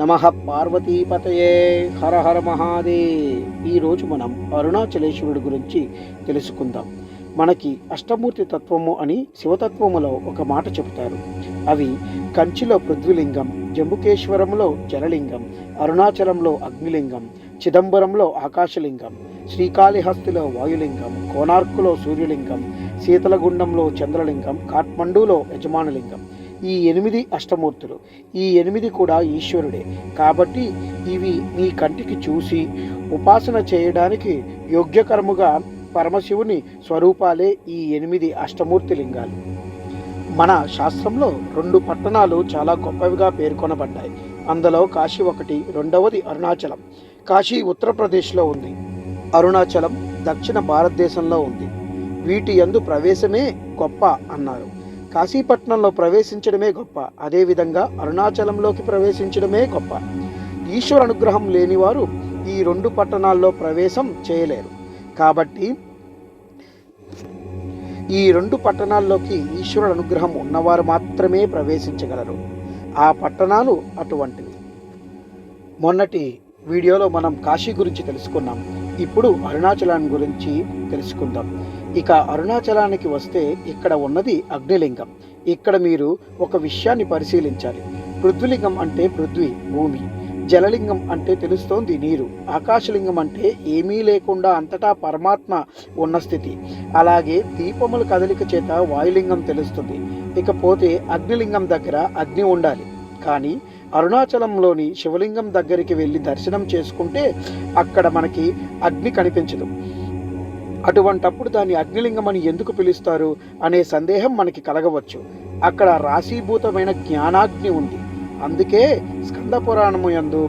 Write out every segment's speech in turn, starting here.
నమ పార్వతీపతయే. హర హర మహాదే ఈరోజు మనం అరుణాచలేశ్వరుడు గురించి తెలుసుకుందాం. మనకి అష్టమూర్తి తత్వము అని శివతత్వములో ఒక మాట చెబుతారు. అవి కంచిలో పృథ్వీలింగం జంబుకేశ్వరంలో జలలింగం అరుణాచలంలో అగ్నిలింగం చిదంబరంలో ఆకాశలింగం శ్రీకాళిహస్తిలో వాయులింగం కోనార్కులో సూర్యలింగం శీతలగుండంలో చంద్రలింగం కాఠ్మండూలో యజమానలింగం. ఈ ఎనిమిది అష్టమూర్తులు. ఈ ఎనిమిది కూడా ఈశ్వరుడే. కాబట్టి ఇవి మీ కంటికి చూసి ఉపాసన చేయడానికి యోగ్యకరముగా పరమశివుని స్వరూపాలే ఈ ఎనిమిది అష్టమూర్తి లింగాలు మన శాస్త్రంలో రెండు పట్టణాలు చాలా గొప్పవిగా పేర్కొనబడ్డాయి. అందులో కాశీ ఒకటి రెండవది అరుణాచలం. కాశీ ఉత్తరప్రదేశ్లో ఉంది. అరుణాచలం దక్షిణ భారతదేశంలో ఉంది. వీటి యందు ప్రవేశమే గొప్ప అన్నారు. కాశీపట్నంలో ప్రవేశించడమే గొప్ప. అదేవిధంగా అరుణాచలంలోకి ప్రవేశించడమే గొప్ప. ఈశ్వర అనుగ్రహం లేనివారు ఈ రెండు పట్టణాల్లో ప్రవేశం చేయలేరు. కాబట్టి ఈ రెండు పట్టణాల్లోకి ఈశ్వరుడు అనుగ్రహం ఉన్నవారు మాత్రమే ప్రవేశించగలరు. ఆ పట్టణాలు అటువంటివి. మొన్నటి వీడియోలో మనం కాశీ గురించి తెలుసుకున్నాం. ఇప్పుడు అరుణాచలం గురించి తెలుసుకుందాం. ఇక అరుణాచలానికి వస్తే ఇక్కడ ఉన్నది అగ్నిలింగం. ఇక్కడ మీరు ఒక విషయాన్ని పరిశీలించాలి. పృథ్వీలింగం అంటే పృథ్వీ భూమి. జలలింగం అంటే తెలుస్తోంది నీరు. ఆకాశలింగం అంటే ఏమీ లేకుండా అంతటా పరమాత్మ ఉన్న స్థితి. అలాగే దీపముల కదలిక చేత వాయులింగం తెలుస్తుంది. ఇకపోతే అగ్నిలింగం దగ్గర అగ్ని ఉండాలి. కానీ అరుణాచలంలోని శివలింగం దగ్గరికి వెళ్ళి దర్శనం చేసుకుంటే అక్కడ మనకి అగ్ని కనిపించదు. అటువంటప్పుడు దాన్ని అగ్నిలింగం అని ఎందుకు పిలుస్తారు అనే సందేహం మనకి కలగవచ్చు. అక్కడ రాశీభూతమైన జ్ఞానాగ్ని ఉంది. అందుకే స్కంద పురాణము యందు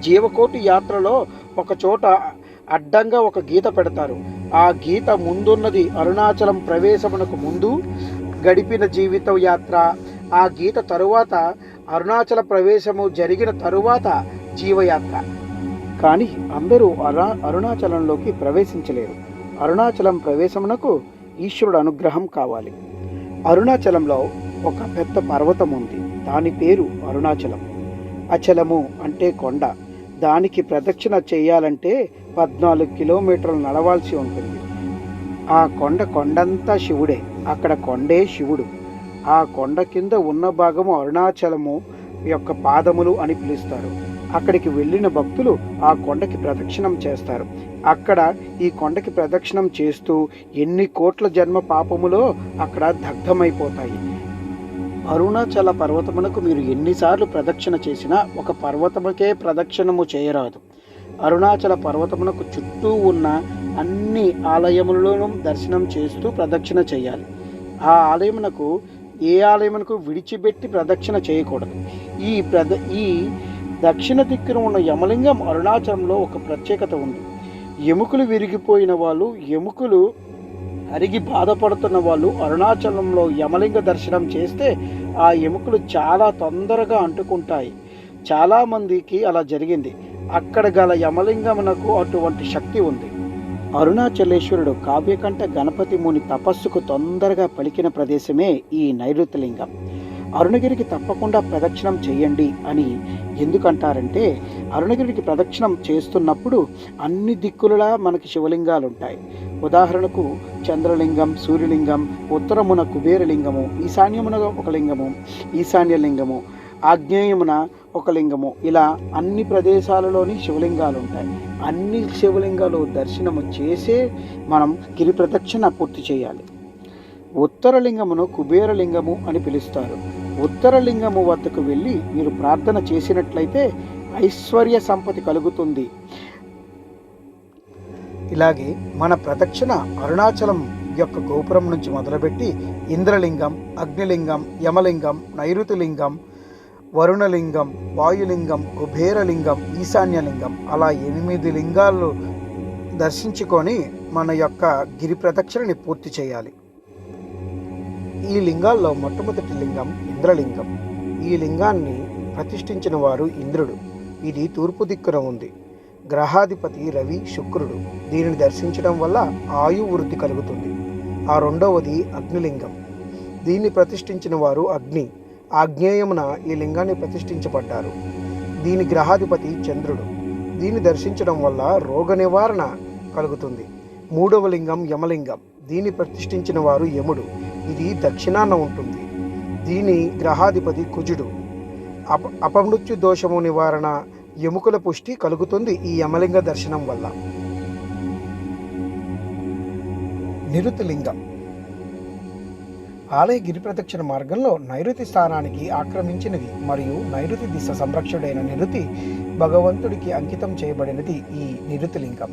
జీవకోటి యాత్రలో ఒక చోట అడ్డంగా ఒక గీత పెడతారు. ఆ గీత ముందున్నది అరుణాచలం ప్రవేశమునకు ముందు గడిపిన జీవిత యాత్ర. ఆ గీత తరువాత అరుణాచల ప్రవేశము జరిగిన తరువాత జీవయాత్ర. కానీ అందరూ అరా అరుణాచలంలోకి ప్రవేశించలేరు. అరుణాచలం ప్రవేశమునకు ఈశ్వరుడు అనుగ్రహం కావాలి. అరుణాచలంలో ఒక పెద్ద పర్వతం ఉంది. దాని పేరు అరుణాచలం. అచలము అంటే కొండ. దానికి ప్రదక్షిణ చేయాలంటే పద్నాలుగు కిలోమీటర్లు నడవాల్సి ఉంటుంది. ఆ కొండ కొండంతా శివుడే. అక్కడ కొండే శివుడు. ఆ కొండ కింద ఉన్న భాగము అరుణాచలము యొక్క పాదములు అని పిలుస్తారు. అక్కడికి వెళ్ళిన భక్తులు ఆ కొండకి ప్రదక్షిణం చేస్తారు. అక్కడ ఈ కొండకి ప్రదక్షిణం చేస్తూ ఎన్ని కోట్ల జన్మ పాపములో అక్కడ దగ్ధమైపోతాయి. అరుణాచల పర్వతమునకు మీరు ఎన్నిసార్లు ప్రదక్షిణ చేసినా ఒక పర్వతముకే ప్రదక్షిణము చేయరాదు. అరుణాచల పర్వతమునకు చుట్టూ ఉన్న అన్ని ఆలయములను దర్శనం చేస్తూ ప్రదక్షిణ చేయాలి. ఆ ఆలయమునకు ఏ ఆలయమునకు విడిచిపెట్టి ప్రదక్షిణ చేయకూడదు. ఈ ప్రద ఈ దక్షిణ దిక్కున ఉన్న యమలింగం అరుణాచలంలో ఒక ప్రత్యేకత ఉంది. ఎముకలు విరిగిపోయిన వాళ్ళు ఎముకలు అరిగి బాధపడుతున్న వాళ్ళు అరుణాచలంలో యమలింగ దర్శనం చేస్తే ఆ ఎముకలు చాలా తొందరగా అంటుకుంటాయి. చాలామందికి అలా జరిగింది. అక్కడ గల యమలింగమునకు అటువంటి శక్తి ఉంది. అరుణాచలేశ్వరుడు కావ్యకంఠ గణపతి ముని తపస్సుకు తొందరగా పలికిన ప్రదేశమే ఈ నైరుతిలింగం. అరుణగిరికి తప్పకుండా ప్రదక్షిణం చేయండి అని ఎందుకంటారంటే అరుణగిరికి ప్రదక్షిణం చేస్తున్నప్పుడు అన్ని దిక్కులలా మనకి శివలింగాలు ఉంటాయి ఉదాహరణకు చంద్రలింగం సూర్యలింగం ఉత్తరమున కుబేరలింగము ఈశాన్యమున ఒక లింగము ఈశాన్యలింగము ఆగ్నేయమున ఒక లింగము. ఇలా అన్ని ప్రదేశాలలోని శివలింగాలు ఉంటాయి అన్ని శివలింగాలు దర్శనము చేసే మనం గిరి ప్రదక్షిణ పూర్తి చేయాలి. ఉత్తరలింగమును కుబేరలింగము అని పిలుస్తారు. ఉత్తరలింగము వద్దకు వెళ్ళి మీరు ప్రార్థన చేసినట్లయితే ఐశ్వర్య సంపత్తి కలుగుతుంది. ఇలాగే మన ప్రదక్షిణ అరుణాచలం యొక్క గోపురం నుంచి మొదలుపెట్టి ఇంద్రలింగం అగ్నిలింగం యమలింగం నైరుతిలింగం వరుణలింగం వాయులింగం కుబేరలింగం ఈశాన్యలింగం అలా ఎనిమిది లింగాలు దర్శించుకొని మన యొక్క గిరి ప్రదక్షిణని పూర్తి చేయాలి. ఈ లింగాల్లో మొట్టమొదటి లింగం ఇంద్రలింగం. ఈ లింగాన్ని ప్రతిష్ఠించిన వారు ఇంద్రుడు. ఇది తూర్పు దిక్కున ఉంది. గ్రహాధిపతి రవి శుక్రుడు దీనిని దర్శించడం వల్ల ఆయు వృద్ధి కలుగుతుంది. ఆ రెండవది అగ్నిలింగం. దీన్ని ప్రతిష్ఠించిన వారు అగ్ని. ఆగ్నేయమున ఈ లింగాన్ని ప్రతిష్ఠించబడ్డారు. దీని గ్రహాధిపతి చంద్రుడు. దీన్ని దర్శించడం వల్ల రోగ నివారణ కలుగుతుంది. మూడవ లింగం యమలింగం. దీన్ని ప్రతిష్ఠించిన వారు యముడు. ఇది దక్షిణాన ఉంటుంది. దీని గ్రహాధిపతి కుజుడు. అప అపమృత్యు దోషము నివారణ ఎముకల పుష్టి కలుగుతుంది ఈ యమలింగ దర్శనం వల్ల. నిరుతిలింగం. ఆలయ గిరి ప్రదక్షిణ మార్గంలో నైరుతి స్థానానికి ఆక్రమించినది మరియు నైరుతి దిశ సంరక్షుడైన నిరుతి భగవంతుడికి అంకితం చేయబడినది ఈ నిరుతిలింగం.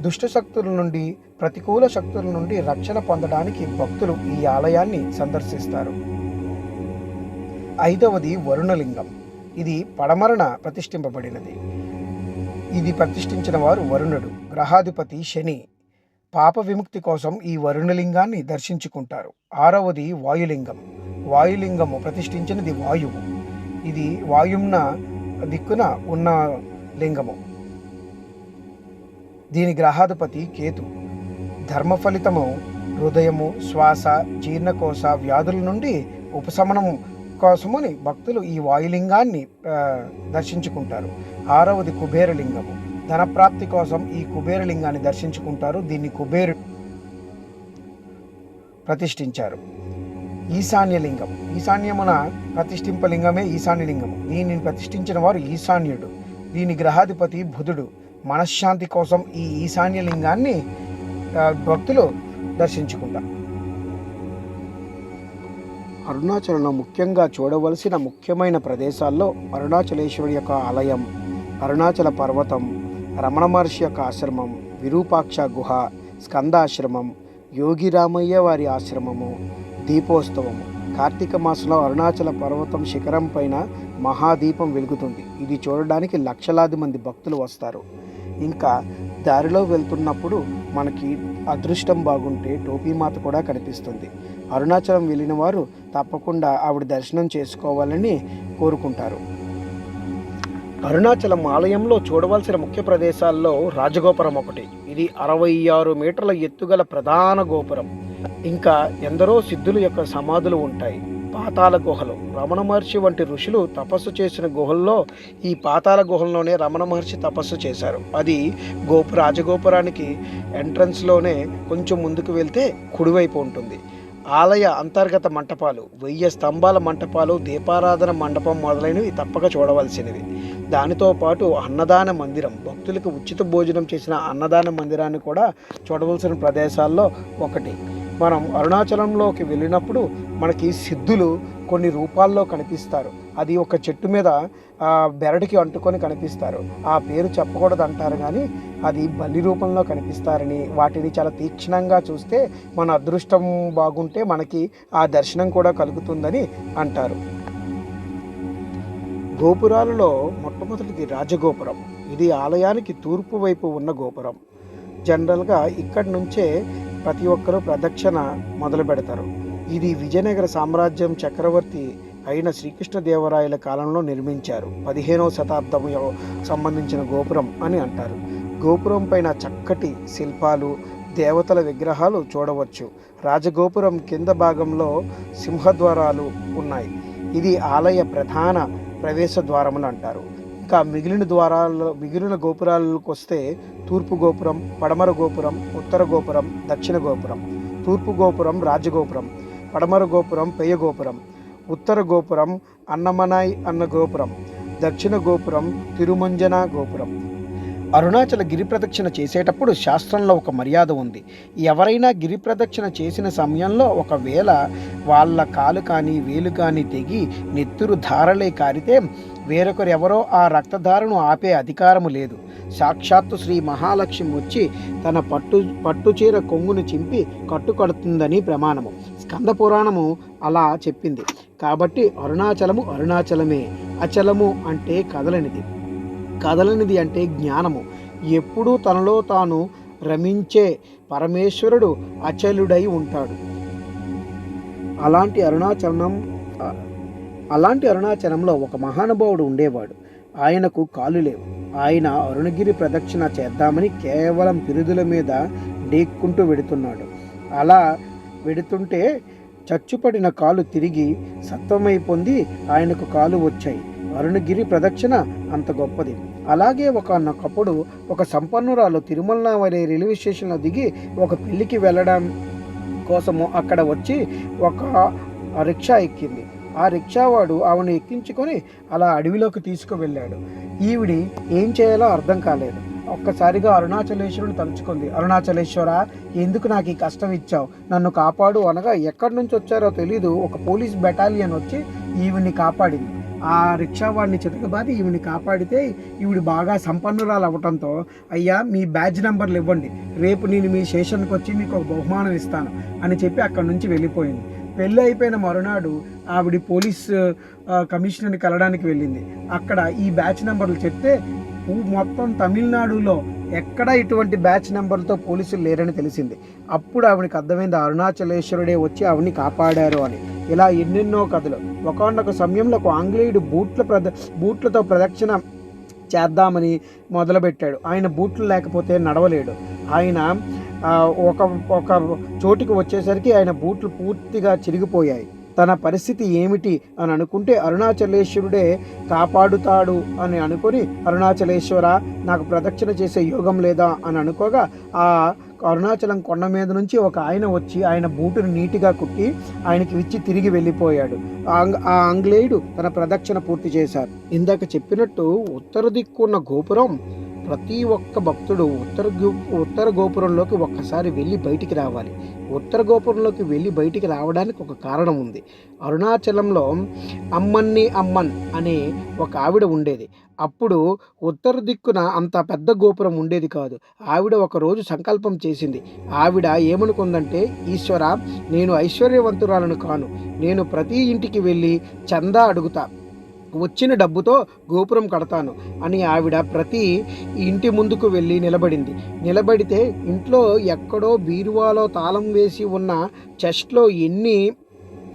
దుష్ట శక్తుల నుండి ప్రతికూల శక్తుల నుండి రక్షణ పొందడానికి భక్తులు ఈ ఆలయాన్ని సందర్శిస్తారు. ఐదవది వరుణలింగం. ఇది పడమరణ ప్రతిష్ఠింపబడినది. ఇది ప్రతిష్ఠించిన వారు వరుణుడు. గ్రహాధిపతి శని. పాప విముక్తి కోసం ఈ వరుణలింగాన్ని దర్శించుకుంటారు. ఆరవది వాయులింగం. వాయులింగము ప్రతిష్ఠించినది వాయువు. ఇది వాయుమ్న దిక్కున ఉన్న లింగము. దీని గ్రహాధిపతి కేతు. ధర్మఫలితము హృదయము శ్వాస జీర్ణకోశ వ్యాధుల నుండి ఉపశమనం కోసమని భక్తులు ఈ వాయులింగాన్ని దర్శించుకుంటారు. ఆరవది కుబేరలింగము. ధనప్రాప్తి కోసం ఈ కుబేరలింగాన్ని దర్శించుకుంటారు. దీన్ని కుబేరు ప్రతిష్ఠించారు. ఈశాన్యలింగం. ఈశాన్యమున ప్రతిష్ఠింపలింగమే ఈశాన్యలింగము. దీనిని ప్రతిష్ఠించిన వారు ఈశాన్యుడు. దీని గ్రహాధిపతి బుధుడు. మనశ్శాంతి కోసం ఈ ఈశాన్యలింగాన్ని భక్తులు దర్శించుకుంటారు. అరుణాచలంలో ముఖ్యంగా చూడవలసిన ముఖ్యమైన ప్రదేశాల్లో అరుణాచలేశ్వరి యొక్క ఆలయం అరుణాచల పర్వతం రమణ మహర్షి యొక్క ఆశ్రమం విరూపాక్ష గుహ స్కందాశ్రమం యోగి రామయ్య వారి ఆశ్రమము దీపోత్సవము కార్తీక మాసంలో అరుణాచల పర్వతం శిఖరం పైన మహాదీపం వెలుగుతుంది. ఇది చూడడానికి లక్షలాది మంది భక్తులు వస్తారు. ఇంకా దారిలో వెళ్తున్నప్పుడు మనకి అదృష్టం బాగుంటే టోపీ మాత కూడా కనిపిస్తుంది. అరుణాచలం వెళ్ళిన వారు తప్పకుండా ఆవిడ దర్శనం చేసుకోవాలని కోరుకుంటారు. అరుణాచలం ఆలయంలో చూడవలసిన ముఖ్య ప్రదేశాల్లో రాజగోపురం ఒకటి. ఇది అరవై ఆరు మీటర్ల ఎత్తుగల ప్రధాన గోపురం. ఇంకా ఎందరో సిద్ధుల యొక్క సమాధులు ఉంటాయి. పాతాల గుహలు. రమణ మహర్షి వంటి ఋషులు తపస్సు చేసిన గుహల్లో ఈ పాతాళ గుహల్లోనే రమణ మహర్షి తపస్సు చేశారు. అది గోపు రాజగోపురానికి ఎంట్రన్స్లోనే కొంచెం ముందుకు వెళ్తే కుడివైపు ఉంటుంది. ఆలయ అంతర్గత మంటపాలు వెయ్యి స్తంభాల మంటపాలు దీపారాధన మండపం మొదలైనవి తప్పక చూడవలసినవి. దానితో పాటు అన్నదాన మందిరం భక్తులకు ఉచిత భోజనం చేసిన అన్నదాన మందిరాన్ని కూడా చూడవలసిన ప్రదేశాల్లో ఒకటి. మనం అరుణాచలంలోకి వెళ్ళినప్పుడు మనకి సిద్ధులు కొన్ని రూపాల్లో కనిపిస్తారు. అది ఒక చెట్టు మీద ఆ, బెరడికి అంటుకొని కనిపిస్తారు. ఆ పేరు చెప్పకూడదు అంటారు కానీ అది బలి రూపంలో కనిపిస్తారని. వాటిని చాలా తీక్షణంగా చూస్తే మన అదృష్టం బాగుంటే మనకి ఆ దర్శనం కూడా కలుగుతుందని అంటారు. గోపురాలలో మొట్టమొదటిది రాజగోపురం. ఇది ఆలయానికి తూర్పు వైపు ఉన్న గోపురం. జనరల్గా ఇక్కడి నుంచే ప్రతి ఒక్కరూ ప్రదక్షిణ మొదలు పెడతారు ఇది విజయనగర సామ్రాజ్యం చక్రవర్తి అయిన శ్రీకృష్ణదేవరాయల కాలంలో నిర్మించారు. పదిహేనవ శతాబ్దం సంబంధించిన గోపురం అని అంటారు. గోపురం పైన చక్కటి శిల్పాలు దేవతల విగ్రహాలు చూడవచ్చు. రాజగోపురం కింద భాగంలో సింహద్వారాలు ఉన్నాయి. ఇది ఆలయ ప్రధాన ప్రవేశ ద్వారములు అంటారు. ఇంకా మిగిలిన ద్వారాల్లో మిగిలిన గోపురాలకు వస్తే తూర్పు గోపురం పడమర గోపురం ఉత్తర గోపురం దక్షిణ గోపురం. తూర్పు గోపురం రాజగోపురం. పడమర గోపురం పెయ్య గోపురం. ఉత్తర గోపురం అన్నమనాయ్ అన్న గోపురం దక్షిణ గోపురం తిరుమంజన గోపురం. అరుణాచల గిరి ప్రదక్షిణ చేసేటప్పుడు శాస్త్రంలో ఒక మర్యాద ఉంది. ఎవరైనా గిరి ప్రదక్షిణ చేసిన సమయంలో ఒకవేళ వాళ్ళ కాలు కానీ వేలు కానీ తెగి నెత్తురు ధారలే కారితే వేరొకరు ఎవరో ఆ రక్తధారను ఆపే అధికారము లేదు. సాక్షాత్తు శ్రీ మహాలక్ష్మి వచ్చి తన పట్టు పట్టుచీర కొంగును చింపి కట్టుకడుతుందని ప్రమాణము. స్కంద పురాణము అలా చెప్పింది. కాబట్టి అరుణాచలము అరుణాచలమే అచలము అంటే కదలనిది. కదలనిది అంటే జ్ఞానము. ఎప్పుడూ తనలో తాను రమించే పరమేశ్వరుడు అచలుడై ఉంటాడు. అలాంటి అరుణాచలం అలాంటి అరుణాచలంలో ఒక మహానుభావుడు ఉండేవాడు. ఆయనకు కాలు లేవు. ఆయన అరుణగిరి ప్రదక్షిణ చేద్దామని కేవలం పిరుదుల మీద డేక్కుంటూ వెడుతున్నాడు. అలా వెడుతుంటే చచ్చుపడిన కాలు తిరిగి సత్వమై పొంది ఆయనకు కాలు వచ్చాయి. అరుణగిరి ప్రదక్షిణ అంత గొప్పది. అలాగే ఒకనొకప్పుడు ఒక సంపన్నురాలు తిరుమల రైల్వే స్టేషన్లో దిగి ఒక పెళ్ళికి వెళ్ళడం కోసము అక్కడ వచ్చి ఒక రిక్షా ఎక్కింది. ఆ రిక్షావాడు ఆమెను ఎక్కించుకొని అలా అడవిలోకి తీసుకువెళ్ళాడు. ఈవిడి ఏం చేయాలో అర్థం కాలేదు. ఒక్కసారిగా అరుణాచలేశ్వరుని తలుచుకుంది. అరుణాచలేశ్వర ఎందుకు నాకు ఈ కష్టం ఇచ్చావు? నన్ను కాపాడు అనగా ఎక్కడి నుంచి వచ్చారో తెలీదు. ఒక పోలీస్ బెటాలియన్ వచ్చి ఈవిని కాపాడింది. ఆ రిక్షా వాడిని చితకబాది ఈవిని కాపాడితే ఈవిడు బాగా సంపన్నురాలు అవ్వటంతో అయ్యా మీ బ్యాడ్జ్ నెంబర్లు ఇవ్వండి. రేపు నేను మీ స్టేషన్కి వచ్చి మీకు ఒక బహుమానం ఇస్తాను అని చెప్పి అక్కడి నుంచి వెళ్ళిపోయింది. పెళ్ళి అయిపోయిన మరునాడు ఆవిడ పోలీస్ కమిషనర్ని కలవడానికి వెళ్ళింది. అక్కడ ఈ బ్యాచ్ నెంబర్లు చెప్తే మొత్తం తమిళనాడులో ఎక్కడ ఇటువంటి బ్యాచ్ నెంబర్తో పోలీసులు లేరని తెలిసింది. అప్పుడు ఆవిడకి అర్థమైంది అరుణాచలేశ్వరుడే వచ్చి ఆవిడని కాపాడారు అని. ఇలా ఎన్నెన్నో కథలు. ఒకనొక సమయంలో ఒక ఆంగ్లేయుడు బూట్ల ప్రద బూట్లతో ప్రదక్షిణ చేద్దామని మొదలుపెట్టాడు. ఆయన బూట్లు లేకపోతే నడవలేడు. ఆయన ఒక ఒక చోటికి వచ్చేసరికి ఆయన బూట్లు పూర్తిగా చిరిగిపోయాయి. తన పరిస్థితి ఏమిటి అని అనుకుంటే అరుణాచలేశ్వరుడే కాపాడుతాడు అని అనుకొని అరుణాచలేశ్వర నాకు ప్రదక్షిణ చేసే యోగం లేదా? అని అనుకోగా ఆ అరుణాచలం కొండ మీద నుంచి ఒక ఆయన వచ్చి ఆయన బూటును నీటిగా కుట్టి ఆయనకి ఇచ్చి తిరిగి వెళ్ళిపోయాడు. ఆ ఆంగ్- ఆ ఆంగ్లేయుడు తన ప్రదక్షిణ పూర్తి చేశారు ఇందాక చెప్పినట్టు ఉత్తర దిక్కున్న గోపురం ప్రతి ఒక్క భక్తుడు ఉత్తర గో- ఉత్తర గోపురంలోకి ఒక్కసారి వెళ్ళి బయటికి రావాలి. ఉత్తర గోపురంలోకి వెళ్ళి బయటికి రావడానికి ఒక కారణం ఉంది. అరుణాచలంలో అమ్మన్ని అమ్మన్ అనే ఒక ఆవిడ ఉండేది. అప్పుడు ఉత్తర దిక్కున అంత పెద్ద గోపురం ఉండేది కాదు. ఆవిడ ఒకరోజు సంకల్పం చేసింది. ఆవిడ ఏమనుకుందంటే ఈశ్వర నేను ఐశ్వర్యవంతురాలను కాను. నేను ప్రతి ఇంటికి వెళ్ళి చందా అడుగుతా. వచ్చిన డబ్బుతో గోపురం కడతాను అని ఆవిడ ప్రతి ఇంటి ముందుకు వెళ్ళి నిలబడింది. నిలబడితే ఇంట్లో ఎక్కడో బీరువాలో తాళం వేసి ఉన్న చెస్ట్లో ఎన్ని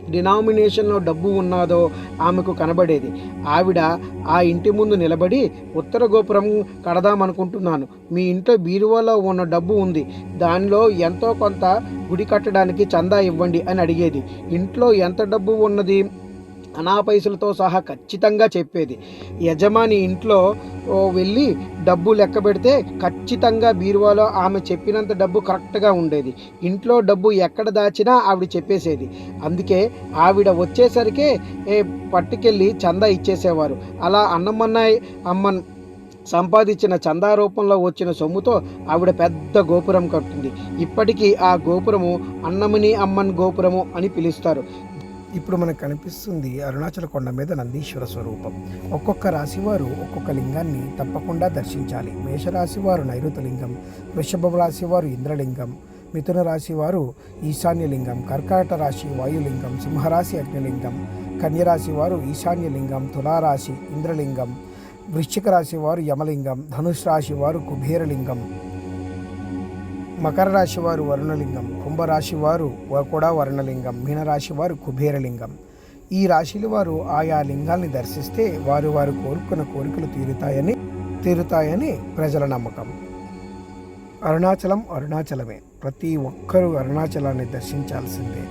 డినామినేషన్లో డబ్బు ఉన్నదో ఆమెకు కనబడేది. ఆవిడ ఆ ఇంటి ముందు నిలబడి ఉత్తర గోపురం కడదామనుకుంటున్నాను. మీ ఇంట్లో బీరువాలో ఉన్న డబ్బు ఉంది. దానిలో ఎంతో కొంత గుడి కట్టడానికి చందా ఇవ్వండి అని అడిగేది. ఇంట్లో ఎంత డబ్బు ఉన్నది? అనా పైసలతో సహా ఖచ్చితంగా చెప్పేది. యజమాని ఇంట్లో వెళ్ళి డబ్బు లెక్క పెడితే ఖచ్చితంగా బీరువాలో ఆమె చెప్పినంత డబ్బు కరెక్ట్గా ఉండేది. ఇంట్లో డబ్బు ఎక్కడ దాచినా ఆవిడ చెప్పేసేది. అందుకే ఆవిడ వచ్చేసరికే పట్టుకెళ్ళి చందా ఇచ్చేసేవారు. అలా అన్నమన్నాయ్ అమ్మన్ సంపాదించిన చందా రూపంలో వచ్చిన సొమ్ముతో ఆవిడ పెద్ద గోపురం కట్టింది. ఇప్పటికీ ఆ గోపురము అన్నమని అమ్మన్ గోపురము అని పిలుస్తారు. ఇప్పుడు మనకు కనిపిస్తుంది అరుణాచల కొండ మీద నందీశ్వర స్వరూపం. ఒక్కొక్క రాశివారు ఒక్కొక్క లింగాన్ని తప్పకుండా దర్శించాలి. మేషరాశి వారు నైరుతి లింగం వృషభ రాశి వారు ఇంద్రలింగం మిథున రాశి వారు ఈశాన్యలింగం కర్కాటక రాశి వాయులింగం సింహరాశి అగ్నిలింగం కన్యరాశి వారు ఈశాన్యలింగం తులారాశి ఇంద్రలింగం వృశ్చిక రాశి వారు యమలింగం ధనుష్ రాశి వారు కుబేరలింగం మకర రాశి వారు వరుణలింగం. కుంభరాశి వారు వ- కూడా వర్ణలింగం మీనరాశి వారు కుబేరలింగం. ఈ రాశిల వారు ఆయా లింగాల్ని దర్శిస్తే వారు వారు కోరుకున్న కోరికలు తీరుతాయని తీరుతాయని ప్రజల నమ్మకం. అరుణాచలం అరుణాచలమే. ప్రతి ఒక్కరూ అరుణాచలాన్ని దర్శించాల్సిందే.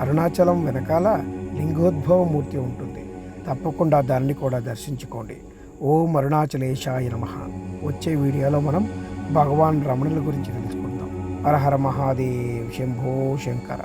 అరుణాచలం వెనకాల లింగోద్భవ మూర్తి ఉంటుంది. తప్పకుండా దాన్ని కూడా దర్శించుకోండి. ఓం అరుణాచలేశాయ నమ. వచ్చే వీడియోలో మనం భగవాన్ రమణుల గురించి తెలుసుకుందాం హర హర మహాదేవ్ శంభో శంకర